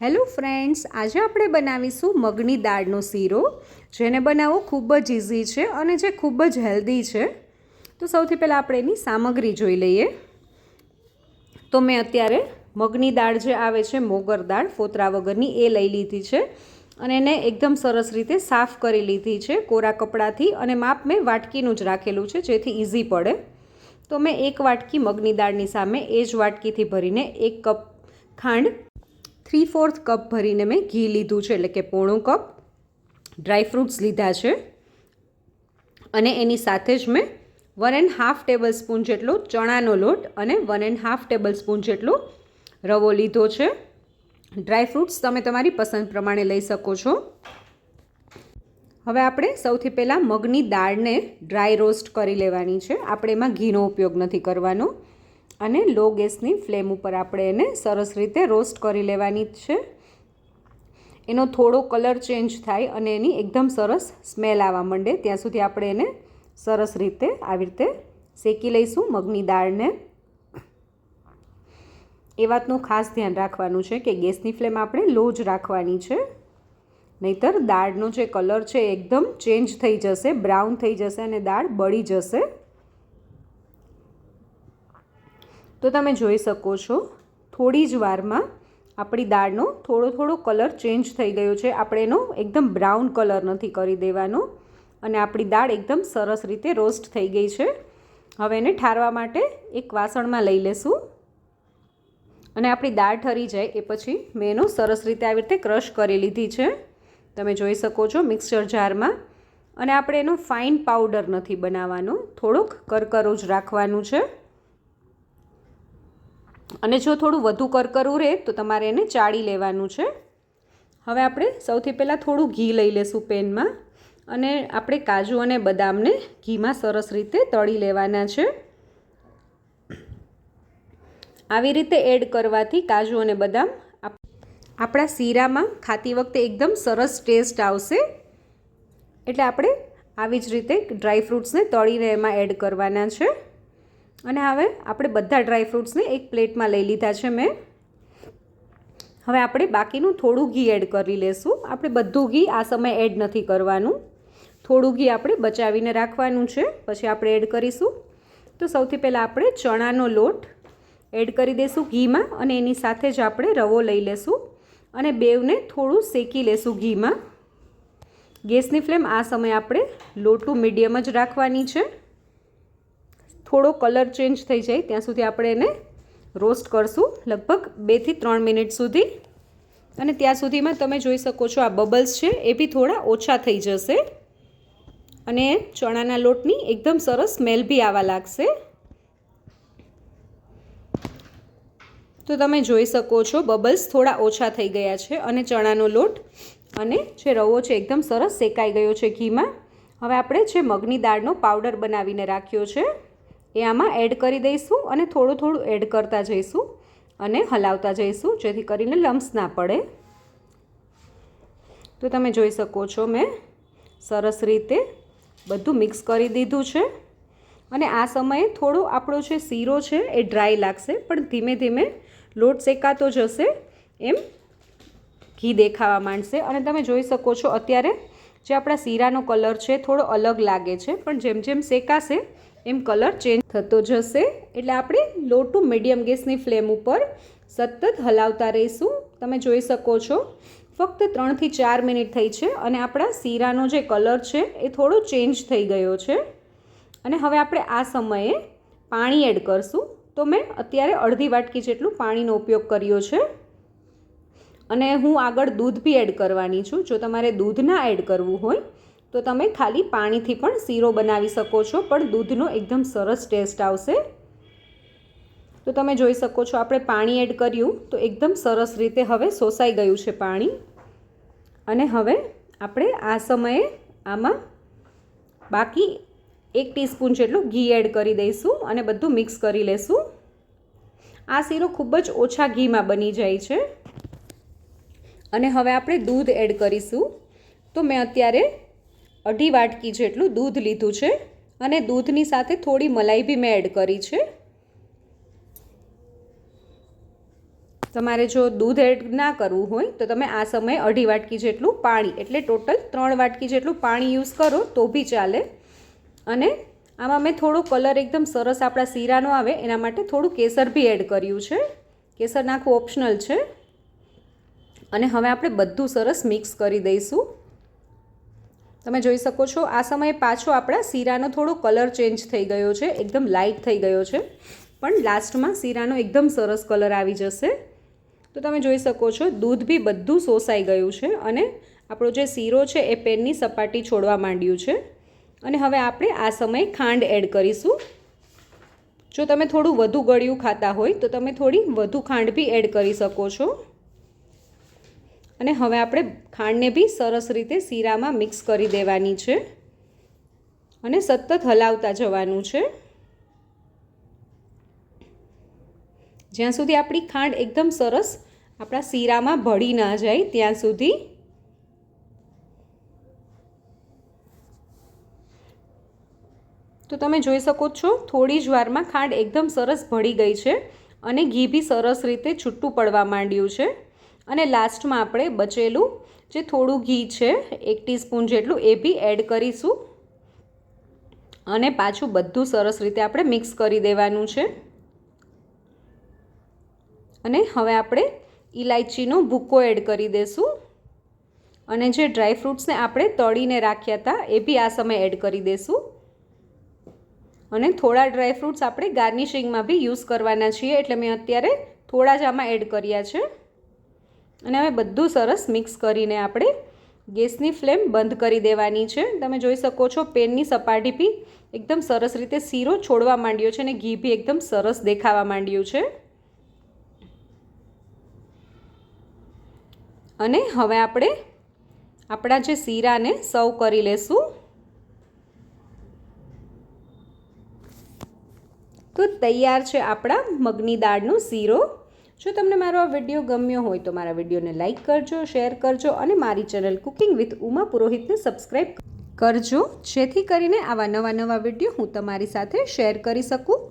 Hello friends, આજે આપણે બનાવીશું મગની દાળનો શીરો, જેને બનાવવો ખૂબ જ ઇઝી છે અને જે ખૂબ જ હેલ્ધી છે. તો સૌથી પહેલાં આપણે એની સામગ્રી જોઈ લઈએ. તો મેં અત્યારે મગની દાળ જે આવે છે, મોગર દાળ, ફોતરા વગરની, એ લઈ લીધી છે અને એને એકદમ સરસ રીતે સાફ કરી લીધી છે કોરા કપડાથી અને માપ મેં વાટકીનું જ રાખેલું છે, જેથી ઇઝી પડે. તો મેં એક વાટકી મગની દાળની સામે એ જ વાટકીથી ભરીને એક કપ ખાંડ થ્રી ફોર્થ કપ ભરીને મેં ઘી લીધું છે, એટલે કે પોણું કપ. ડ્રાયફ્રૂટ્સ લીધા છે. અને એની સાથે જ મેં one and half tablespoon જેટલો ચણાનો લોટ અને one and half tablespoon જેટલો રવો લીધો છે. ડ્રાયફ્રૂટ્સ તમે તમારી પસંદ પ્રમાણે લઈ શકો છો. હવે આપણે સૌથી પહેલાં મગની દાળને ડ્રાય રોસ્ટ કરી લેવાની છે. આપણે એમાં ઘીનો ઉપયોગ નથી કરવાનો. અને લો ગેસની ફ્લેમ ઉપર આપણે એને સરસ રીતે રોસ્ટ કરી લેવાની છે. એનો થોડો કલર ચેન્જ થાય અને એની એકદમ સરસ સ્મેલ આવવા માંડે. ત્યાં સુધી આપણે એને સરસ રીતે આવી રીતે શેકી લઈશું મગની દાળને. એ વાતનું ખાસ ધ્યાન રાખવાનું છે કે ગેસની ફ્લેમ આપણે લો જ રાખવાની છે. નહીતર દાળનો જે કલર છે એકદમ ચેન્જ થઈ જશે, બ્રાઉન થઈ જશે અને દાળ બળી જશે. તો તમે જોઈ શકો છો, થોડી જ વારમાં આપણી દાળનો થોડો થોડો કલર ચેન્જ થઈ ગયો છે. આપણે એનો એકદમ બ્રાઉન કલર નથી કરી દેવાનો અને આપણી દાળ એકદમ સરસ રીતે રોસ્ટ થઈ ગઈ છે. હવે એને ઠારવા માટે એક વાસણમાં લઈ લેશું અને આપણી દાળ ઠરી જાય એ પછી મેં એનો સરસ રીતે આવી રીતે ક્રશ કરી લીધી છે. તમે જોઈ શકો છો મિક્સચર જારમાં અને આપણે એનો ફાઇન પાવડર નથી બનાવવાનો, થોડોક કરકરો જ રાખવાનું છે. અને જો થોડું વધુ કરકરું રહે તો તમારે એને ચાળી લેવાનું છે. હવે આપણે સૌથી પહેલાં થોડું ઘી લઈ લેશું પેનમાં અને આપણે કાજુ અને બદામને ઘીમાં સરસ રીતે તળી લેવાના છે. આવી રીતે એડ કરવાથી કાજુ અને બદામ આપણા શીરામાં ખાતી વખતે એકદમ સરસ ટેસ્ટ આવશે. એટલે આપણે આવી જ રીતે ડ્રાય ફ્રૂટ્સને તળીને એમાં એડ કરવાના છે. અને હવે આપણે બધા ડ્રાય ફ્રૂટ્સને એક પ્લેટમાં લઈ લીધા છે મેં. હવે આપણે બાકીનું થોડું ઘી એડ કરી લેશું. આપણે બધું ઘી આ સમયે એડ નથી કરવાનું. થોડું ઘી આપણે બચાવીને રાખવાનું છે. પછી આપણે એડ કરીશું. તો સૌથી પહેલાં આપણે ચણાનો લોટ એડ કરી દઈશું ઘીમાં અને એની સાથે જ આપણે રવો લઈ લેશું. અને બેવને થોડું શેકી લેશું ઘીમાં. ગેસની ફ્લેમ આ સમયે આપણે લો ટુ મીડિયમ જ રાખવાની છે. થોડો કલર ચેન્જ થઈ જાય, ત્યાં સુધી આપણે એને રોસ્ટ કરશું લગભગ બેથી ત્રણ મિનિટ સુધી. અને ત્યાં સુધીમાં તમે જોઈ શકો છો આ બબલ્સ છે, એ બી થોડા ઓછા થઈ જશે. અને ચણાના લોટની એકદમ સરસ સ્મેલ બી આવવા લાગશે. તો તમે જોઈ શકો છો બબલ્સ થોડા ઓછા થઈ ગયા છે અને ચણાનો લોટ અને જે રવો છે એકદમ સરસ શેકાઈ ગયો છે ઘીમાં. હવે આપણે જે મગની દાળનો પાવડર બનાવીને રાખ્યો છે એ આમાં એડ કરી દઈશું અને થોડું થોડું એડ કરતા જઈશું અને હલાવતા જઈશું, જેથી કરીને લમ્સ ના પડે. તો તમે જોઈ શકો છો મેં સરસ રીતે બધું મિક્સ કરી દીધું છે. અને આ સમયે થોડો આપણો જે શીરો છે એ ડ્રાય લાગશે, પણ ધીમે ધીમે લોટ શેકાતો જશે એમ ઘી દેખાવા માંડશે. અને તમે જોઈ શકો છો અત્યારે જે આપણા શીરાનો કલર છે થોડો અલગ લાગે છે, પણ જેમ જેમ શેકાશે એમ કલર ચેન્જ થતો જશે. એટલે આપણે લો ટુ મીડિયમ ગેસની ફ્લેમ ઉપર સતત હલાવતા રહીશું. તમે જોઈ શકો છો, ફક્ત ત્રણથી ચાર મિનિટ થઈ છે અને આપણા શીરાનો જે કલર છે એ થોડો ચેન્જ થઈ ગયો છે. અને હવે આપણે આ સમયે પાણી એડ કરશું. તો મેં અત્યારે અડધી વાટકી જેટલું પાણીનો ઉપયોગ કર્યો છે. અને હું આગળ દૂધ બી એડ કરવાની છું. જો તમારે દૂધ ના એડ કરવું હોય તો તમે ખાલી પાણીથી પણ શીરો બનાવી શકો છો, પણ દૂધનો એકદમ સરસ ટેસ્ટ આવશે. તો તમે જોઈ શકો છો, આપણે પાણી એડ કર્યું, તો એકદમ સરસ રીતે હવે શોષાઈ ગયું છે પાણી. અને હવે આપણે આ સમયે આમાં બાકી એક ટીસ્પૂન જેટલું ઘી એડ કરી દઈશું અને બધું મિક્સ કરી લેશું. આ શીરો ખૂબ જ ઓછા ઘીમાં બની જાય છે. અને હવે આપણે દૂધ એડ કરીશું. તો મેં અત્યારે અઢી વાટકી જેટલું દૂધ લીધું છે અને દૂધની સાથે થોડી મલાઈ બી મેં એડ કરી છે. તમારે જો દૂધ એડ ના કરવું હોય તો તમે આ સમયે અઢી વાટકી જેટલું પાણી, એટલે ટોટલ ત્રણ વાટકી જેટલું પાણી યુઝ કરો તો બી ચાલે. અને આમાં મેં થોડો કલર એકદમ સરસ આપણા શીરાનો આવે એના માટે થોડું કેસર બી એડ કર્યું છે. કેસર નાખવું ઓપ્શનલ છે. અને હવે આપણે બધું સરસ મિક્સ કરી દઈશું. તમે જોઈ શકો છો, આ સમયે પાછો આપણા શીરાનો થોડો કલર ચેન્જ થઈ ગયો છે, એકદમ લાઇટ થઈ ગયો છે. પણ લાસ્ટમાં શીરાનો એકદમ સરસ કલર આવી જશે. તો તમે જોઈ શકો છો, દૂધ બી બધું શોષાઈ ગયું છે અને આપણો જે શીરો છે એ પેનની સપાટી છોડવા માંડ્યું છે. અને હવે આપણે આ સમયે ખાંડ એડ કરીશું. જો તમે થોડું વધુ ગળ્યું ખાતા હોય, તો તમે થોડી વધુ ખાંડ બી એડ કરી શકો છો. અને હવે આપણે ખાંડને બી સરસ રીતે શીરામાં મિક્સ કરી દેવાની છે. અને સતત હલાવતા જવાનું છે. જ્યાં સુધી આપણી ખાંડ એકદમ સરસ આપણા શીરામાં ભળી ના જાય, ત્યાં સુધી તો તમે જોઈ શકો છો, થોડી જ વારમાં ખાંડ એકદમ સરસ ભળી ગઈ છે અને ઘી બી સરસ રીતે છૂટું પડવા માંડ્યું છે. અને લાસ્ટમાં આપણે બચેલું જે થોડું ઘી છે, એક ટીસ્પૂન જેટલું, એ બી એડ કરીશું. અને પાછું બધું સરસ રીતે આપણે મિક્સ કરી દેવાનું છે. અને હવે આપણે ઇલાયચીનો ભૂક્કો એડ કરી દઈશું અને જે ડ્રાય ફ્રૂટ્સને આપણે તળીને રાખ્યા હતા, એ બી આ સમયે એડ કરી દઈશું અને થોડા ડ્રાય ફ્રૂટ્સ આપણે ગાર્નિશિંગમાં બી યુઝ કરવાના છીએ, એટલે મેં અત્યારે થોડા જ આમાં એડ કર્યા છે. અને હવે બધું સરસ મિક્સ કરીને આપણે ગેસની ફ્લેમ બંધ કરી દેવાની છે. તમે જોઈ શકો છો પેનની સપાટી બી એકદમ સરસ રીતે શીરો છોડવા માંડ્યો છે અને ઘી બી એકદમ સરસ દેખાવા માંડ્યું છે. અને હવે આપણે આપણા જે શીરાને સર્વ કરી લેશું. તો તૈયાર છે આપણા મગની દાળનો શીરો. જો તમને મારો આ વીડિયો ગમ્યો હોય તો મારા વિડીયોને લાઇક કરજો શેર કરજો અને મારી ચેનલ કુકિંગ વિથ ઉમા પુરોહિતને સબસ્ક્રાઈબ કરજો. જેથી કરીને આવા નવા નવા વીડિયો હું તમારી સાથે શેર કરી શકું.